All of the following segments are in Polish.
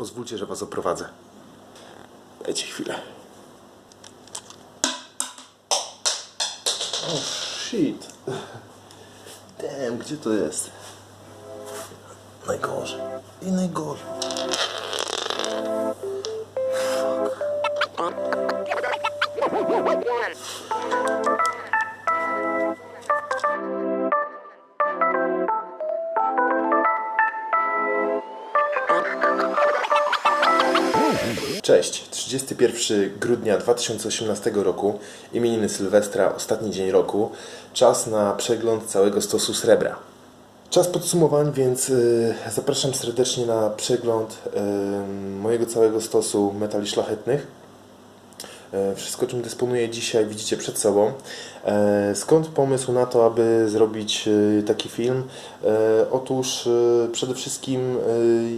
Pozwólcie, że was oprowadzę. Dajcie chwilę. Oh shit. Damn, gdzie to jest? Najgorzej. I najgorzej. Cześć, 31 grudnia 2018 roku, imieniny Sylwestra, ostatni dzień roku, czas na przegląd całego stosu srebra. Czas podsumowań, więc y, zapraszam serdecznie na przegląd y, mojego całego stosu metali szlachetnych. E, Wszystko, czym dysponuję dzisiaj, widzicie przed sobą. E, Skąd pomysł na to, aby zrobić e, taki film? Otóż przede wszystkim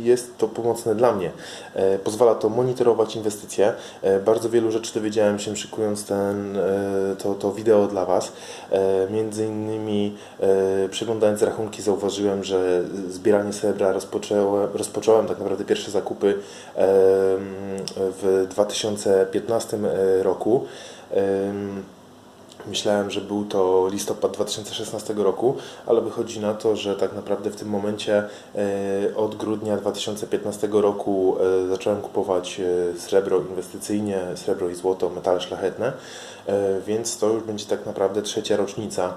jest to pomocne dla mnie. Pozwala to monitorować inwestycje. Bardzo wielu rzeczy dowiedziałem się szykując ten, to, to wideo dla Was. Między innymi przeglądając rachunki zauważyłem, że zbieranie srebra rozpocząłem, rozpocząłem tak naprawdę pierwsze zakupy w 2015 roku. Em, Myślałem, że był to listopad 2016 roku, ale wychodzi na to, że tak naprawdę w tym momencie e, od grudnia 2015 roku e, zacząłem kupować e, srebro inwestycyjnie, srebro i złoto, metale szlachetne, e, więc to już będzie tak naprawdę trzecia rocznica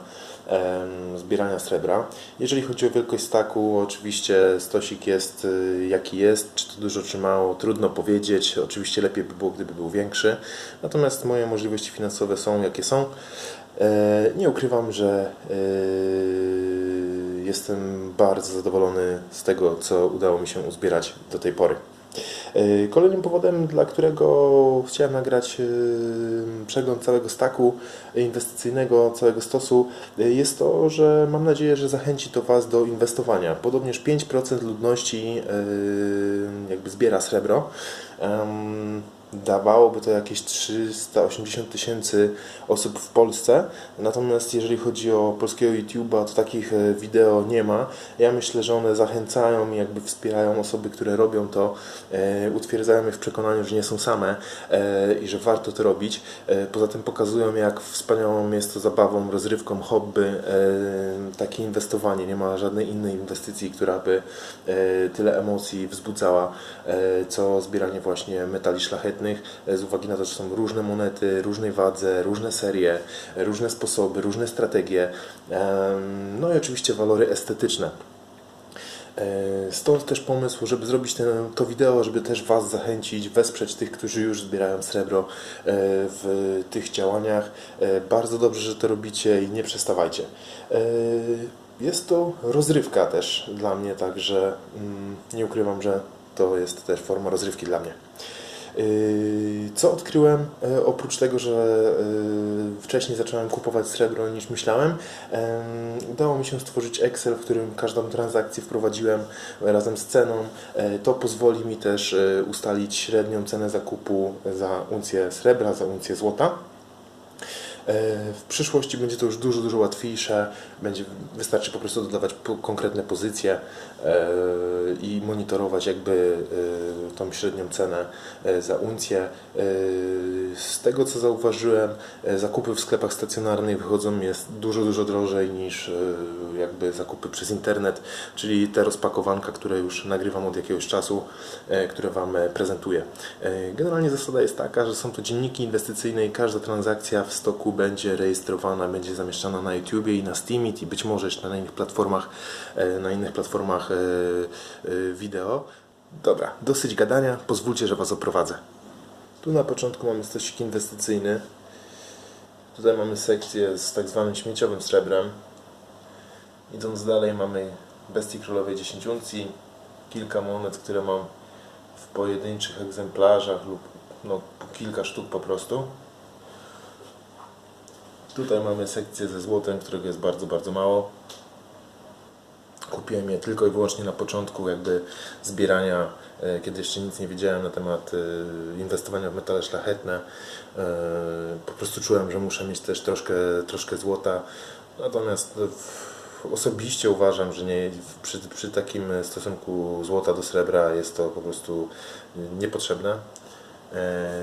zbierania srebra. Jeżeli chodzi o wielkość staku, oczywiście stosik jest y, jaki jest, czy to dużo, czy mało, trudno powiedzieć. Oczywiście lepiej by było, gdyby był większy. Natomiast moje możliwości finansowe są jakie są. E, Nie ukrywam, że y, jestem bardzo zadowolony z tego, co udało mi się uzbierać do tej pory. E, Kolejnym powodem, dla którego chciałem nagrać e, przegląd całego staku inwestycyjnego, całego stosu, e, jest to, że mam nadzieję, że zachęci to Was do inwestowania. Podobnież 5% ludności jakby zbiera srebro. Dawałoby to jakieś 380 tysięcy osób w Polsce. Natomiast jeżeli chodzi o polskiego YouTube'a, to takich e, wideo nie ma. Ja myślę, że one zachęcają i jakby wspierają osoby, które robią to, e, utwierdzają je w przekonaniu, że nie są same e, i że warto to robić. Poza tym pokazują, jak wspaniałą jest to zabawą, rozrywką, hobby, takie inwestowanie. Nie ma żadnej innej inwestycji, która by tyle emocji wzbudzała, co zbieranie właśnie metali szlachetnych, e, z uwagi na to, że są różne monety, różnej wadze, różne serie, różne sposoby, różne strategie, no i oczywiście walory estetyczne. E, Stąd też pomysł, żeby zrobić ten, to wideo, żeby też Was zachęcić, wesprzeć tych, którzy już zbierają srebro e, w tych działaniach. Bardzo dobrze, że to robicie i nie przestawajcie. Jest to rozrywka też dla mnie, także mm, nie ukrywam, że to jest też forma rozrywki dla mnie. Yy, Co odkryłem, e, oprócz tego, że e, wcześniej zacząłem kupować srebro niż myślałem, em, udało mi się stworzyć Excel, w którym każdą transakcję wprowadziłem razem z ceną. To pozwoli mi też ustalić średnią cenę zakupu za uncję srebra, za uncję złota. W przyszłości będzie to już dużo, dużo łatwiejsze. Będzie, wystarczy po prostu dodawać konkretne pozycje e, i monitorować jakby e, tą średnią cenę e, za uncję. Z tego co zauważyłem, zakupy w sklepach stacjonarnych wychodzą jest dużo, dużo drożej niż jakby zakupy przez internet, czyli te rozpakowanka, które już nagrywam od jakiegoś czasu, które Wam prezentuję. Generalnie zasada jest taka, że są to dzienniki inwestycyjne i każda transakcja w stoku będzie rejestrowana, będzie zamieszczana na YouTubie i na Steamit i być może jeszcze na innych platformach, e, na innych platformach e, e, wideo. Dobra, dosyć gadania, pozwólcie, że Was oprowadzę. Tu na początku mamy stosik inwestycyjny. Tutaj mamy sekcję z tak zwanym śmieciowym srebrem. Idąc dalej mamy bestii królowej 10 uncji, kilka monet, które mam w pojedynczych egzemplarzach lub no, kilka sztuk po prostu. Tutaj mamy sekcję ze złotem, którego jest bardzo, bardzo mało. Kupiłem je tylko i wyłącznie na początku jakby zbierania, e, kiedy jeszcze nic nie wiedziałem na temat e, inwestowania w metale szlachetne. E, Po prostu czułem, że muszę mieć też troszkę, troszkę złota. Natomiast osobiście uważam, że nie, przy, przy takim stosunku złota do srebra jest to po prostu niepotrzebne.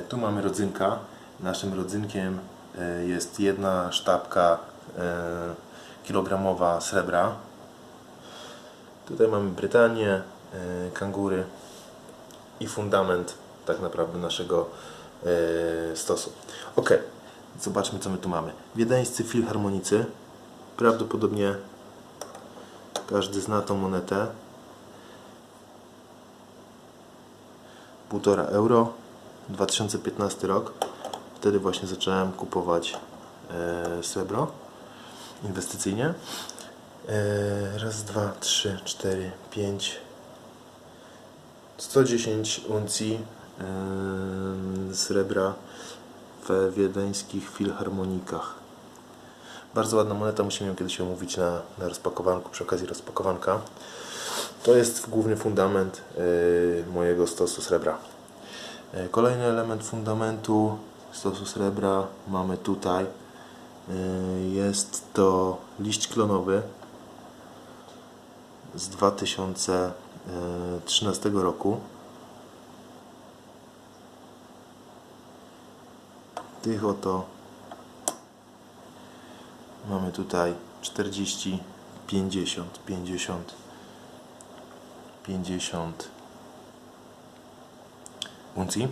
Tu mamy rodzynka. Naszym rodzynkiem jest jedna sztabka e, kilogramowa srebra. Tutaj mamy Brytanię, e, kangury i fundament tak naprawdę naszego e, stosu. Ok, zobaczmy co my tu mamy. Wiedeńscy filharmonicy. Prawdopodobnie każdy zna tą monetę. 1,5 euro. 2015 rok. Wtedy właśnie zacząłem kupować e, srebro inwestycyjnie. E, raz, dwa, trzy, cztery, pięć. 110 uncji e, srebra w wiedeńskich filharmonikach. Bardzo ładna moneta, musimy ją kiedyś omówić na, na rozpakowanku, przy okazji rozpakowanka. To jest główny fundament mojego stosu srebra. Kolejny element fundamentu stosu srebra mamy tutaj. Y, Jest to liść klonowy z 2013 roku. Tych oto mamy tutaj 40, 50, 50, 50 uncji.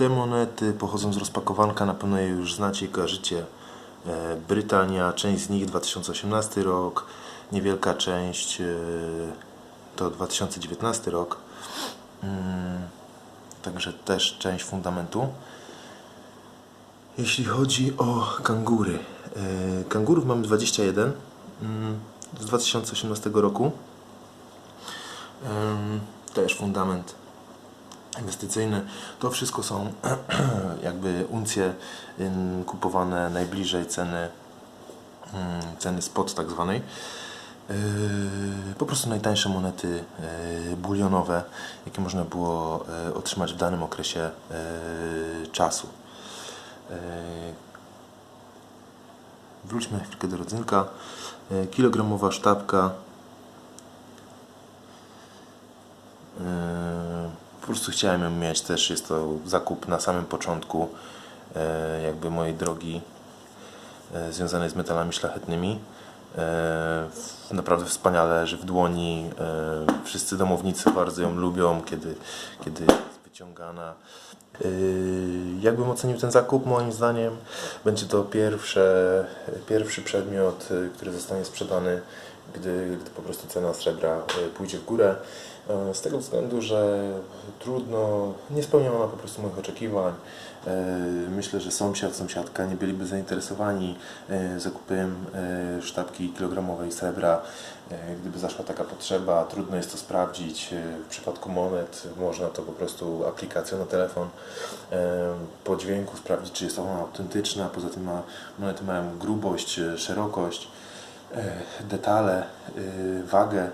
Te monety pochodzą z rozpakowanka, na pewno je już znacie i kojarzycie. Yy, Brytania, część z nich 2018 rok, niewielka część yy, to 2019 rok. Yy, Także też część fundamentu. Jeśli chodzi o kangury. e, Kangurów mamy 21 mm, z 2018 roku. Też fundament inwestycyjny. To wszystko są jakby uncje kupowane najbliżej ceny mm, ceny spot tak zwanej. Yy, Po prostu najtańsze monety yy, bulionowe, jakie można było yy, otrzymać w danym okresie czasu. Wróćmy chwilkę do rodzynka. Kilogramowa sztabka. Po prostu chciałem ją mieć też. Jest to zakup na samym początku yy, jakby mojej drogi yy, związanej z metalami szlachetnymi. Yy, Naprawdę wspaniale leży w dłoni. Wszyscy domownicy bardzo ją lubią, kiedy, kiedy jest wyciągana. Jakbym ocenił ten zakup, moim zdaniem będzie to pierwsze, pierwszy przedmiot, który zostanie sprzedany, gdy, gdy po prostu cena srebra pójdzie w górę. Yy, Z tego względu, że trudno, nie spełnia ona po prostu moich oczekiwań. Yy, Myślę, że sąsiad, sąsiadka nie byliby zainteresowani yy, zakupem sztabki kilogramowej srebra, gdyby zaszła taka potrzeba. Trudno jest to sprawdzić. W przypadku monet można to po prostu aplikacją na telefon po dźwięku sprawdzić, czy jest ona autentyczna. Poza tym ma, monety mają grubość, szerokość, detale, wagę.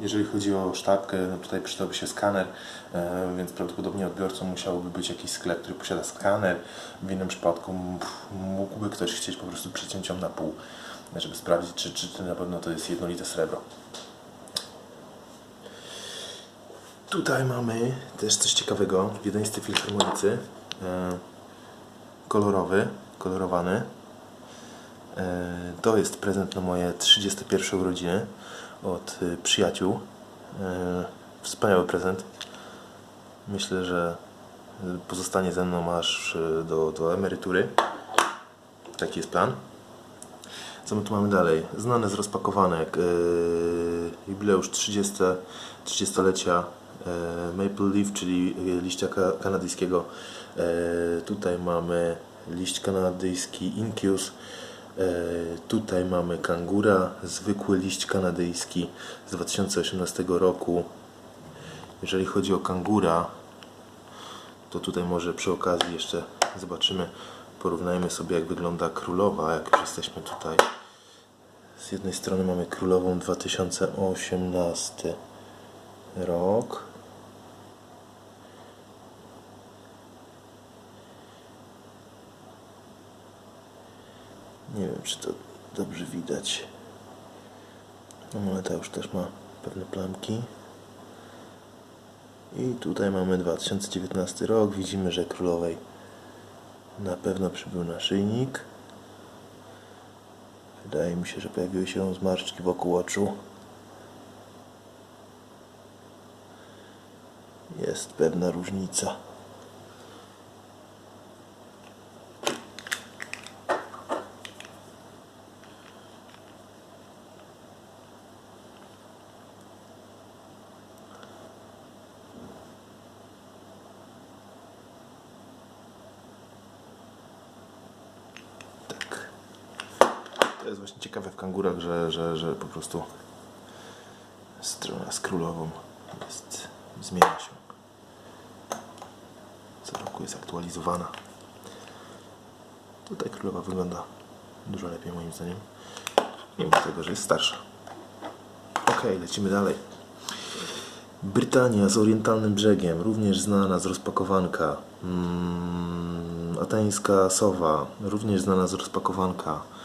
Jeżeli chodzi o sztabkę, no tutaj przydałby się skaner, e, więc prawdopodobnie odbiorcą musiałby być jakiś sklep, który posiada skaner. W innym przypadku mógłby ktoś chcieć po prostu przeciąć ją na pół, żeby sprawdzić, czy, czy, czy na pewno to jest jednolite srebro. Tutaj mamy też coś ciekawego. Wiedeńscy filharmonicy. E, kolorowy, kolorowany. E, To jest prezent na moje 31 urodziny od y, przyjaciół. E, Wspaniały prezent. Myślę, że y, pozostanie ze mną aż y, do, do emerytury. Taki jest plan. Co my tu mamy dalej? Znane z rozpakowanek. Yy, jubileusz 30, 30-lecia yy, Maple Leaf, czyli liścia ka kanadyjskiego. Tutaj mamy liść kanadyjski Incus. Yy, tutaj mamy kangura, zwykły liść kanadyjski z 2018 roku. Jeżeli chodzi o kangura, to tutaj może przy okazji jeszcze zobaczymy, porównajmy sobie jak wygląda królowa, jak już jesteśmy tutaj. Z jednej strony mamy królową 2018 rok. Nie wiem, czy to dobrze widać. No, Moneta już też ma pewne plamki. I tutaj mamy 2019 rok. Widzimy, że królowej na pewno przybył naszyjnik. Wydaje mi się, że pojawiły się zmarszczki wokół oczu. Jest pewna różnica. Tak. To jest właśnie kangurach, że, że, że po prostu strona z królową jest, zmienia się. Co roku jest aktualizowana. Tutaj królowa wygląda dużo lepiej moim zdaniem. Mimo tego, że jest starsza. Ok, lecimy dalej. Brytania z orientalnym brzegiem, również znana z rozpakowanka. Mm, ateńska sowa, również znana z rozpakowanka.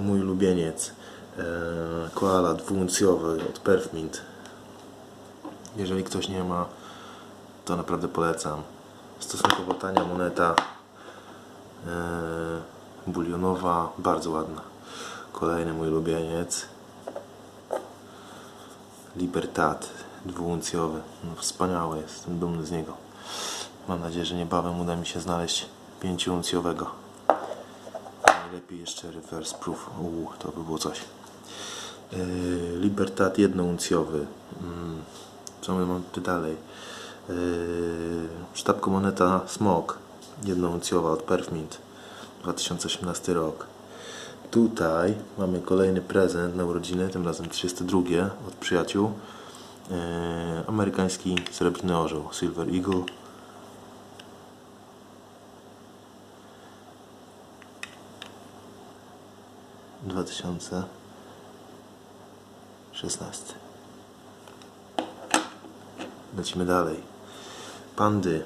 Mój ulubieniec. E, koala dwuuncjowy od Perfmint. Jeżeli ktoś nie ma, to naprawdę polecam. Stosunkowo tania moneta. E, bulionowa, bardzo ładna. Kolejny mój ulubieniec. Libertad dwuuncjowy. No, wspaniały, jestem dumny z niego. Mam nadzieję, że niebawem uda mi się znaleźć pięciuuncjowego. Najlepiej jeszcze reverse proof. Uuu, to by było coś. Yy, Libertad jednouncjowy. Mm, co my mamy tu dalej? Yy, sztabko moneta Smok jednouncjowa od Perfmint 2018 rok. Tutaj mamy kolejny prezent na urodziny, tym razem 32 od przyjaciół. Yy, amerykański srebrny orzeł Silver Eagle. Dwa tysiące szesnasty. Lecimy dalej. Pandy.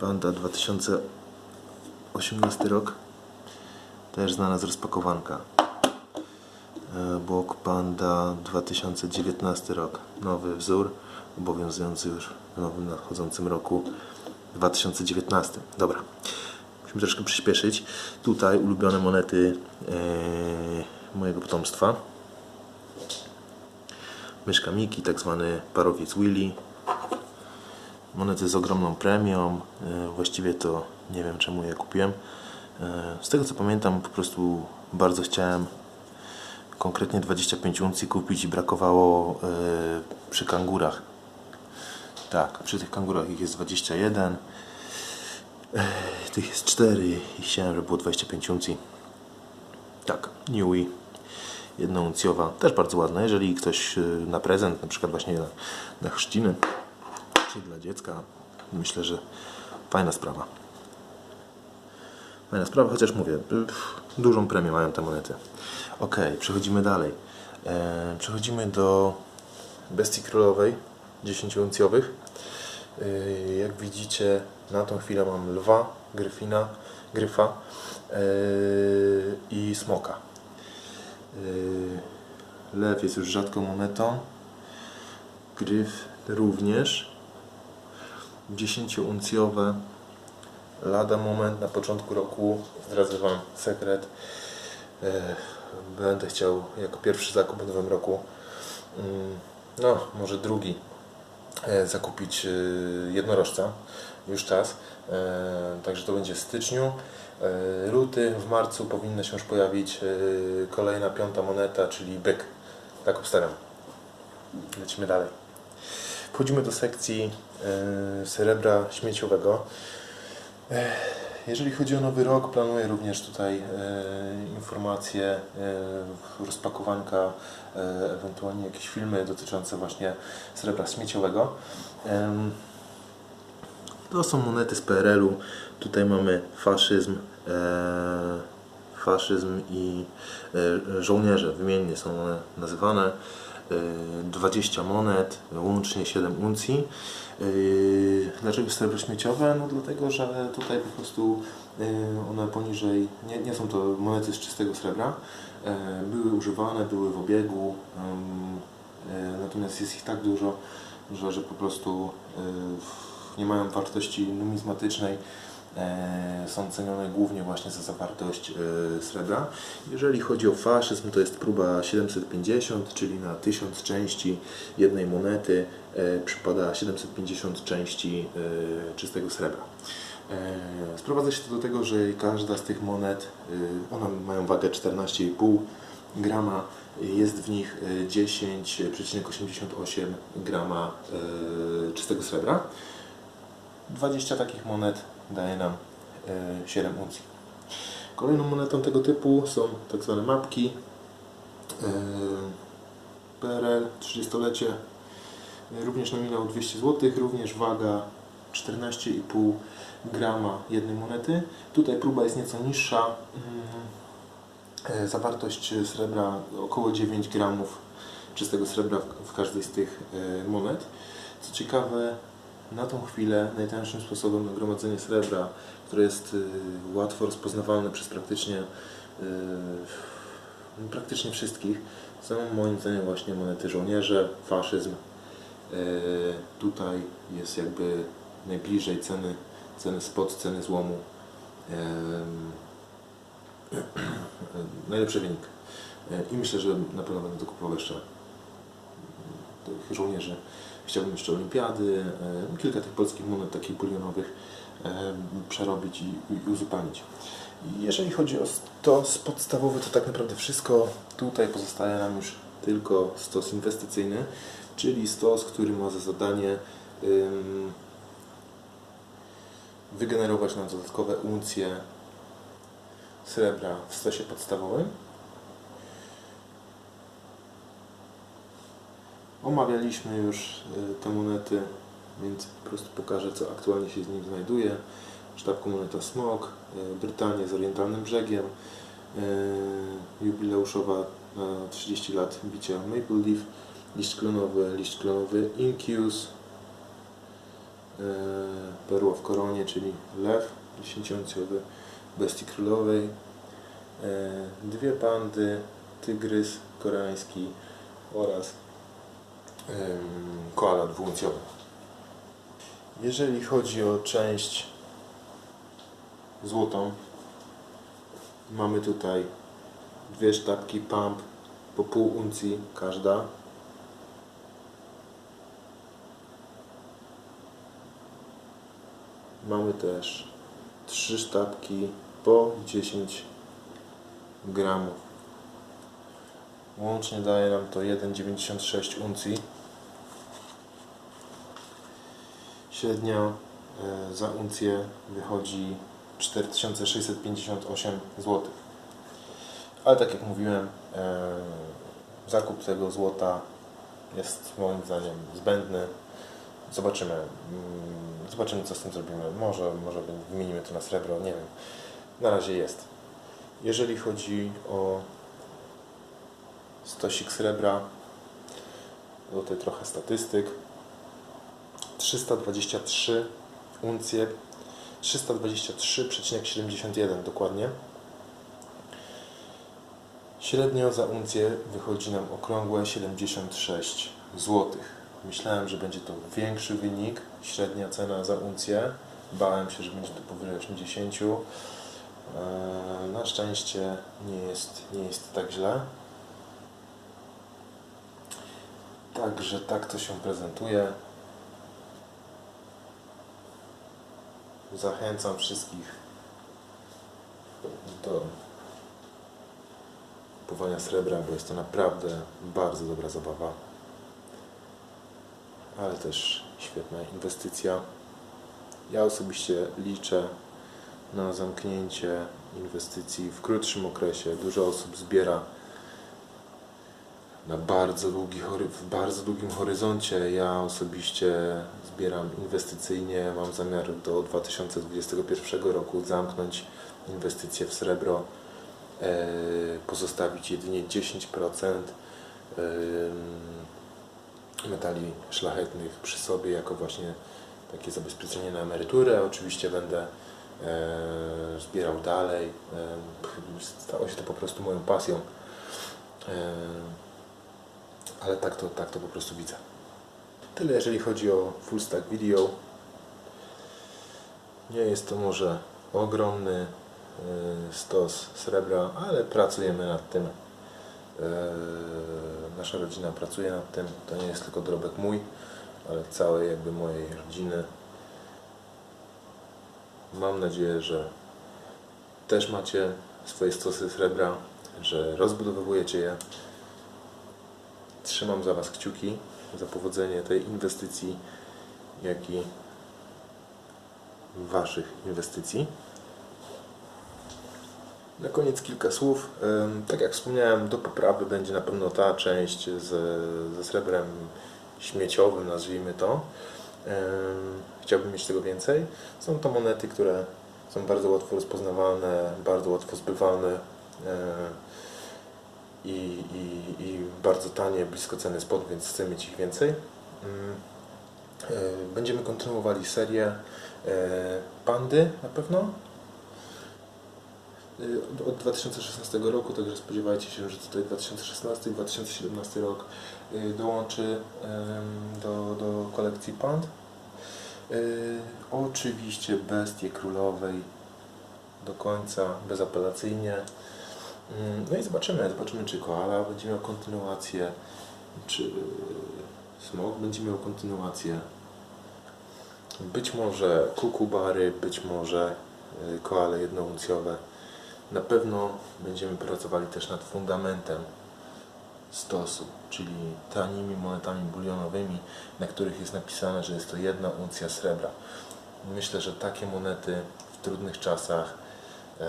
Panda 2018 rok. Też znana z rozpakowanka. E, Blok Panda 2019 rok. Nowy wzór, obowiązujący już w nowym nadchodzącym roku 2019. Dobra. Musimy troszkę przyspieszyć. Tutaj ulubione monety e, mojego potomstwa. Myszka Miki, tak zwany parowiec Willy. Monety z ogromną premią. E, Właściwie to nie wiem czemu je kupiłem. E, Z tego co pamiętam, po prostu bardzo chciałem konkretnie 25 uncji kupić i brakowało e, przy kangurach. Tak, przy tych kangurach ich jest 21. E, Tych jest 4 i chciałem, żeby było 25 uncji. Tak, Newy jednouncjowa, też bardzo ładna. Jeżeli ktoś y, na prezent, na przykład właśnie na, na chrzciny, czy dla dziecka, myślę, że fajna sprawa. Fajna sprawa, chociaż mówię, y, dużą premię mają te monety. Ok, przechodzimy dalej. E, przechodzimy do bestii królowej 10-uncjowych. Y, Jak widzicie, na tą chwilę mam lwa, gryfina, gryfa y, i smoka. Yy, Lew jest już rzadką monetą. Gryf również. 10-uncjowe. Lada moment na początku roku. Zdradzę Wam sekret. Yy, Będę chciał jako pierwszy zakup w nowym roku, no może drugi, zakupić jednorożca. Już czas. E, Także to będzie w styczniu. E, Luty, w marcu powinna się już pojawić e, kolejna piąta moneta, czyli byk. Tak obstawiam. Lecimy dalej. Wchodzimy do sekcji srebra śmieciowego. Jeżeli chodzi o nowy rok, planuję również tutaj informacje, rozpakowanka, ewentualnie jakieś filmy dotyczące właśnie srebra śmieciowego. To są monety z PRL-u. Tutaj mamy faszyzm, e, faszyzm i e, żołnierze, wymiennie są one nazywane. y, 20 monet, łącznie 7 uncji. Y, Dlaczego srebro śmieciowe? No dlatego, że tutaj po prostu y, one poniżej, nie, nie są to monety z czystego srebra, E, były używane, były w obiegu, e, natomiast jest ich tak dużo, że, że po prostu e, nie mają wartości numizmatycznej. E, Są cenione głównie właśnie za zawartość e, srebra. Jeżeli chodzi o faszyzm, to jest próba 750, czyli na 1000 części jednej monety e, przypada 750 części czystego srebra. Sprowadza się to do tego, że każda z tych monet, one mają wagę 14,5 grama, jest w nich y, 10,88 grama czystego srebra. 20 takich monet daje nam y, 7 uncji. Kolejną monetą tego typu są tak zwane mapki. y, PRL 30-lecie, również nominał 200 zł, również waga 14,5 grama jednej monety. Tutaj próba jest nieco niższa. Mm, e, Zawartość srebra około 9 gramów czystego srebra w- każdej z tych e, monet. Co ciekawe, na tą chwilę najtańszym sposobem na gromadzenie srebra, które jest e, łatwo rozpoznawalne przez praktycznie, e, no, praktycznie wszystkich, są moim zdaniem właśnie monety żołnierze, faszyzm. E, Tutaj jest jakby najbliżej ceny, ceny spot, ceny złomu. Najlepszy wynik. I myślę, że na pewno będę dokupował jeszcze tych żołnierzy. Chciałbym jeszcze olimpiady, e, kilka tych polskich monet takich bulionowych e, przerobić i, uzupełnić. Jeżeli chodzi o stos podstawowy, to tak naprawdę wszystko. Tutaj pozostaje nam już tylko stos inwestycyjny, czyli stos, który ma za zadanie wygenerować nam dodatkowe uncje srebra w stosie podstawowym. Omawialiśmy już y, te monety, więc po prostu pokażę, co aktualnie się z nim znajduje. Sztabka moneta Smok, y, Brytania z orientalnym brzegiem, y, jubileuszowa na 30 lat bicia Maple Leaf, liść klonowy, liść klonowy Inkius, y, perła w koronie, czyli lew dziesięcioncjowy bestii królowej, dwie pandy, tygrys koreański oraz koala dwuuncjowy. Jeżeli chodzi o część złotą, mamy tutaj dwie sztabki pump po pół uncji każda. Mamy też trzy sztabki po 10 gramów. Łącznie daje nam to 1,96 uncji. Średnia e, za uncję wychodzi 4658 zł. Ale tak jak mówiłem, e, zakup tego złota jest moim zdaniem zbędny. Zobaczymy. mm, Zobaczymy co z tym zrobimy. Może, może wymienimy to na srebro, nie wiem. Na razie jest. Jeżeli chodzi o stosik srebra, tutaj trochę statystyk. 323 uncje, 323,71 dokładnie. Średnio za uncję wychodzi nam okrągłe 76 zł. Myślałem, że będzie to większy wynik, średnia cena za uncję. Bałem się, że będzie to powyżej 80. Eee, Na szczęście nie jest, nie jest tak źle. Także tak to się prezentuje. Zachęcam wszystkich do kupowania srebra, bo jest to naprawdę bardzo dobra zabawa, ale też świetna inwestycja. Ja osobiście liczę na zamknięcie inwestycji w krótszym okresie. Dużo osób zbiera na bardzo, długi, w bardzo długim horyzoncie. Ja osobiście zbieram inwestycyjnie. Mam zamiar do 2021 roku zamknąć inwestycje w srebro, e, pozostawić jedynie 10%. em, metali szlachetnych przy sobie jako właśnie takie zabezpieczenie na emeryturę. Oczywiście będę e, zbierał dalej. E, stało się to po prostu moją pasją. Ale tak to, tak to po prostu widzę. Tyle jeżeli chodzi o full stack video. Nie jest to może ogromny e, stos srebra, ale pracujemy nad tym. E, Nasza rodzina pracuje nad tym. To nie jest tylko dorobek mój, ale całej jakby mojej rodziny. Mam nadzieję, że też macie swoje stosy srebra, że rozbudowujecie je. Trzymam za Was kciuki za powodzenie tej inwestycji, jak i Waszych inwestycji. Na koniec kilka słów. Tak jak wspomniałem, do poprawy będzie na pewno ta część ze srebrem śmieciowym, nazwijmy to. Ym, Chciałbym mieć tego więcej. Są to monety, które są bardzo łatwo rozpoznawalne, bardzo łatwo zbywalne i, i, i bardzo tanie, blisko ceny spot, więc chcę mieć ich więcej. Ym, yy, Będziemy kontynuowali serię yy, Pandy na pewno. Y, od- od 2016 roku, także spodziewajcie się, że tutaj 2016 i 2017 rok dołączy do, do kolekcji Pand. Oczywiście Bestie Królowej do końca, bezapelacyjnie. Ym, No i zobaczymy, zobaczymy czy Koala będzie miał kontynuację, czy y, Smok będzie miał kontynuację. Być może Kukubary, być może y, koale jednouncjowe. Na pewno będziemy pracowali też nad fundamentem stosu, czyli tanimi monetami bulionowymi, na których jest napisane, że jest to jedna uncja srebra. Myślę, że takie monety w trudnych czasach e,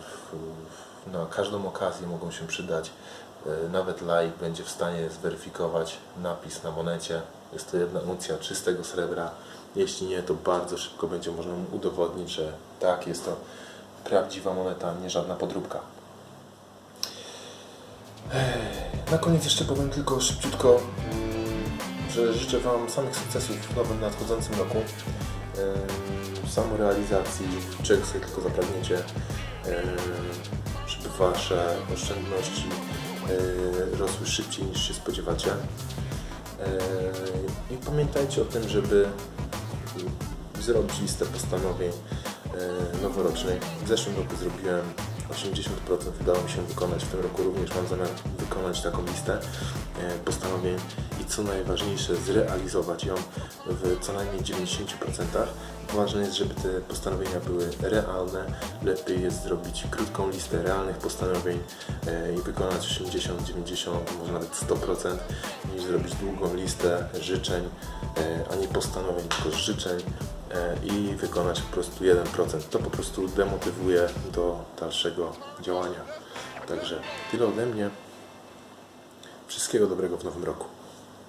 w- na każdą okazję mogą się przydać. E, Nawet laik będzie w stanie zweryfikować napis na monecie. Jest to jedna uncja czystego srebra. Jeśli nie, to bardzo szybko będzie można mu udowodnić, że tak, jest to prawdziwa moneta, nie żadna podróbka. Ech, Na koniec jeszcze powiem tylko szybciutko, mm, że życzę Wam samych sukcesów w nowym nadchodzącym roku. Ym, Samorealizacji, czego sobie tylko zapragniecie, żeby Wasze oszczędności yy, rosły szybciej niż się spodziewacie. Yy, I pamiętajcie o tym, żeby zrobić listę postanowień e, noworocznej. W zeszłym roku zrobiłem 80%, udało mi się wykonać. W tym roku również mam zamiar wykonać taką listę e, postanowień i co najważniejsze, zrealizować ją w co najmniej 90%. Ważne jest, żeby te postanowienia były realne. Lepiej jest zrobić krótką listę realnych postanowień e, i wykonać 80, 90, może nawet 100%, niż zrobić długą listę życzeń, e, a nie postanowień, tylko życzeń i wykonać po prostu 1%. To po prostu demotywuje do dalszego działania. Także tyle ode mnie. Wszystkiego dobrego w nowym roku.